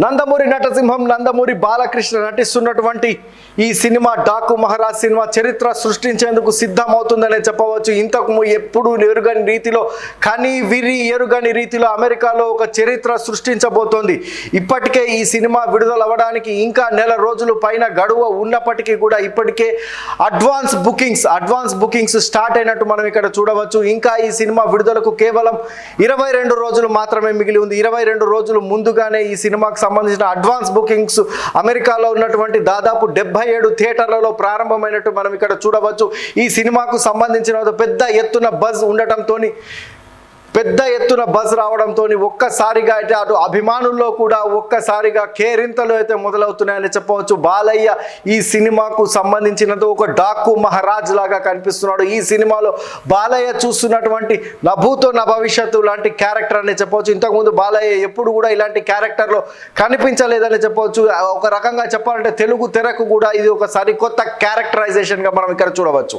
నందమూరి నటసింహం నందమూరి బాలకృష్ణ నటిస్తున్నటువంటి ఈ cinema Daaku Maharaj cinema చరిత్ర సృష్టించేందుకు సిద్ధమవుతుందనే చెప్పవచ్చు. ఇంతకు ఎప్పుడు ఎరుగని రీతిలో కని విరి ఎరుగని రీతిలో అమెరికాలో ఒక చరిత్ర సృష్టించబోతోంది. ఇప్పటికే ఈ సినిమా విడుదల అవ్వడానికి ఇంకా నెల రోజులు పైన గడువు ఉన్నప్పటికీ కూడా ఇప్పటికే advance bookings advance bookings start అయినట్టు మనం ఇక్కడ చూడవచ్చు. ఇంకా ఈ సినిమా విడుదలకు కేవలం ఇరవై రెండు రోజులు మాత్రమే మిగిలి ఉంది. ఇరవై రెండు రోజులు ముందుగానే ఈ సినిమాకు సంబంధించిన అడ్వాన్స్ బుకింగ్స్ అమెరికాలో ఉన్నటువంటి దాదాపు డెబ్బై ఏడు థియేటర్లలో ప్రారంభమైనట్టు మనం ఇక్కడ చూడవచ్చు. ఈ సినిమాకు సంబంధించిన పెద్ద ఎత్తున బజ్ ఉండటంతో పెద్ద ఎత్తున బజ్ రావడంతో ఒక్కసారిగా అయితే అటు అభిమానుల్లో కూడా ఒక్కసారిగా కేరింతలు అయితే మొదలవుతున్నాయని చెప్పవచ్చు. బాలయ్య ఈ సినిమాకు సంబంధించినంత ఒక డాకు మహారాజ్ లాగా కనిపిస్తున్నాడు. ఈ సినిమాలో బాలయ్య చూస్తున్నటువంటి నభూతో నా భవిష్యత్తు లాంటి క్యారెక్టర్ అని చెప్పవచ్చు. ఇంతకుముందు బాలయ్య ఎప్పుడు కూడా ఇలాంటి క్యారెక్టర్లో కనిపించలేదని చెప్పవచ్చు. ఒక రకంగా చెప్పాలంటే తెలుగు తెరకు కూడా ఇది ఒక సరికొత్త క్యారెక్టరైజేషన్గా మనం ఇక్కడ చూడవచ్చు.